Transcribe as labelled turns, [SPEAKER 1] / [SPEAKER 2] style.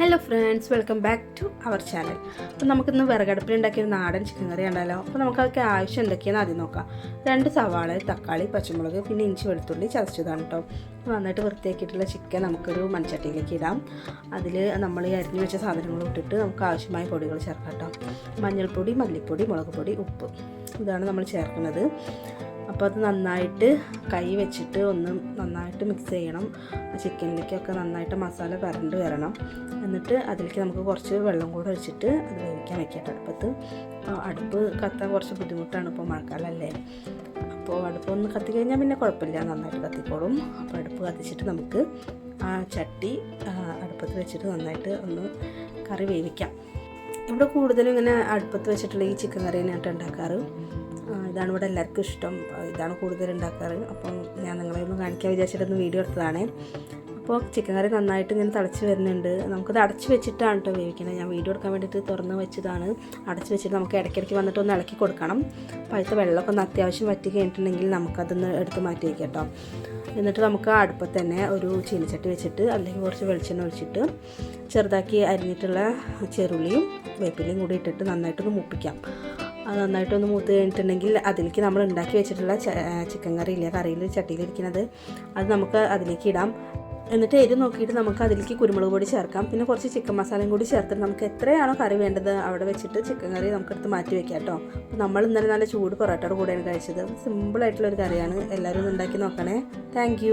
[SPEAKER 1] Hello friends welcome back to our channel അപ്പോൾ നമുക്കിന്ന് വിറകടുപ്പിൽ ഉണ്ടാക്കിയ ഒരു നാടൻ ചിക്കൻ കറി ഉണ്ടല്ലോ അപ്പോൾ നമുക്ക് അതൊക്കെ ആവശ്യം എന്തൊക്കെയാണെന്ന് ആദ്യം നോക്കാം. രണ്ട് സവാള തക്കാളി പച്ചമുളക് പിന്നെ ഇഞ്ചി വെളുത്തുള്ളി ചതച്ചതാണ് കേട്ടോ നന്നായിട്ട് വൃത്തിയാക്കിയിട്ടുള്ള ചിക്കൻ നമുക്കൊരു മൺചട്ടിയിലേക്ക് ഇടാം. അതിൽ നമ്മൾ ഈ അരിഞ്ഞു വെച്ച സാധനങ്ങൾ ഇട്ടിട്ട് നമുക്ക് ആവശ്യമായ പൊടികൾ ചേർക്കാം കേട്ടോ മഞ്ഞൾപ്പൊടി മല്ലിപ്പൊടി മുളക് പൊടി ഉപ്പ്. ഇതാണ് നമ്മൾ ചേർക്കുന്നത്. അപ്പോൾ അത് നന്നായിട്ട് കൈ വെച്ചിട്ട് ഒന്ന് നന്നായിട്ട് മിക്സ് ചെയ്യണം. ചിക്കനിലേക്കൊക്കെ നന്നായിട്ട് മസാല പരണ്ട് വരണം. എന്നിട്ട് അതിലേക്ക് നമുക്ക് കുറച്ച് വെള്ളം കൂടെ ഒഴിച്ചിട്ട് അത് വേവിക്കാൻ വെക്കാം. അടുപ്പത്ത് അടുപ്പ് കത്താൻ കുറച്ച് ബുദ്ധിമുട്ടാണ് ഇപ്പോൾ മഴക്കാലല്ലേ അപ്പോൾ അടുപ്പൊന്ന് കത്തി കഴിഞ്ഞാൽ പിന്നെ കുഴപ്പമില്ല നന്നായിട്ട് കത്തിക്കോളും. അപ്പോൾ അടുപ്പ് കത്തിച്ചിട്ട് നമുക്ക് ആ ചട്ടി അടുപ്പത്ത് വെച്ചിട്ട് നന്നായിട്ട് ഒന്ന് കറി വേവിക്കാം. ഇവിടെ കൂടുതലും ഇങ്ങനെ അടുപ്പത്ത് വെച്ചിട്ടുള്ള ഈ ചിക്കൻ കറി തന്നെയായിട്ട് ഉണ്ടാക്കാറ്. ഇതാണ് ഇവിടെ എല്ലാവർക്കും ഇഷ്ടം. ഇതാണ് കൂടുതൽ ഉണ്ടാക്കാറ്. അപ്പം ഞാൻ നിങ്ങളെ ഒന്ന് കാണിക്കാൻ വിചാരിച്ചിട്ടൊന്ന് വീഡിയോ എടുത്തതാണേ. അപ്പോൾ ചിക്കൻ കറി നന്നായിട്ട് ഇങ്ങനെ തിളച്ച് വരുന്നുണ്ട്. നമുക്കത് അടച്ച് വെച്ചിട്ടാണ് കേട്ടോ വേവിക്കുന്നത് ഞാൻ വീഡിയോ എടുക്കാൻ വേണ്ടിയിട്ട് തുറന്ന് വെച്ചതാണ്. അടച്ച് വെച്ചിട്ട് നമുക്ക് ഇടയ്ക്കിടയ്ക്ക് വന്നിട്ട് ഒന്ന് ഇളക്കി കൊടുക്കണം. അപ്പോൾ പഴുത്ത വെള്ളമൊക്കെ ഒന്ന് അത്യാവശ്യം വറ്റി കഴിഞ്ഞിട്ടുണ്ടെങ്കിൽ നമുക്കതൊന്ന് എടുത്ത് മാറ്റി വയ്ക്കാം കേട്ടോ. എന്നിട്ട് നമുക്ക് അടുപ്പത്ത് തന്നെ ഒരു ചീനിച്ചട്ടി വെച്ചിട്ട് അല്ലെങ്കിൽ കുറച്ച് വെളിച്ചെണ്ണ ഒഴിച്ചിട്ട് ചെറുതാക്കി അരിഞ്ഞിട്ടുള്ള ചെറുള്ളിയും വേപ്പിലയും കൂടി ഇട്ടിട്ട് നന്നായിട്ടൊന്ന് മുപ്പിക്കാം. അത് നന്നായിട്ടൊന്ന് മൂത്ത് കഴിഞ്ഞിട്ടുണ്ടെങ്കിൽ അതിലേക്ക് നമ്മൾ ഉണ്ടാക്കി വെച്ചിട്ടുള്ള ചിക്കൻ കറി ഇല്ലേ കറിയിൽ ചട്ടിയിലിരിക്കുന്നത് അത് നമുക്ക് അതിലേക്ക് ഇടാം. എന്നിട്ട് എരി നോക്കിയിട്ട് നമുക്ക് അതിലേക്ക് കുരുമുളക് പൊടി ചേർക്കാം. പിന്നെ കുറച്ച് ചിക്കൻ മസാലയും കൂടി ചേർത്തിട്ട് നമുക്ക് എത്രയാണോ കറി വേണ്ടത് അവിടെ വെച്ചിട്ട് ചിക്കൻ കറി നമുക്കെടുത്ത് മാറ്റി വെക്കാം കേട്ടോ. അപ്പോൾ നമ്മൾ ഇന്നലെ നല്ല ചൂട് പൊറോട്ടയുടെ കൂടെയാണ് കഴിച്ചത്. സിമ്പിളായിട്ടുള്ളൊരു കറിയാണ്. എല്ലാവരും ഉണ്ടാക്കി നോക്കണേ. താങ്ക്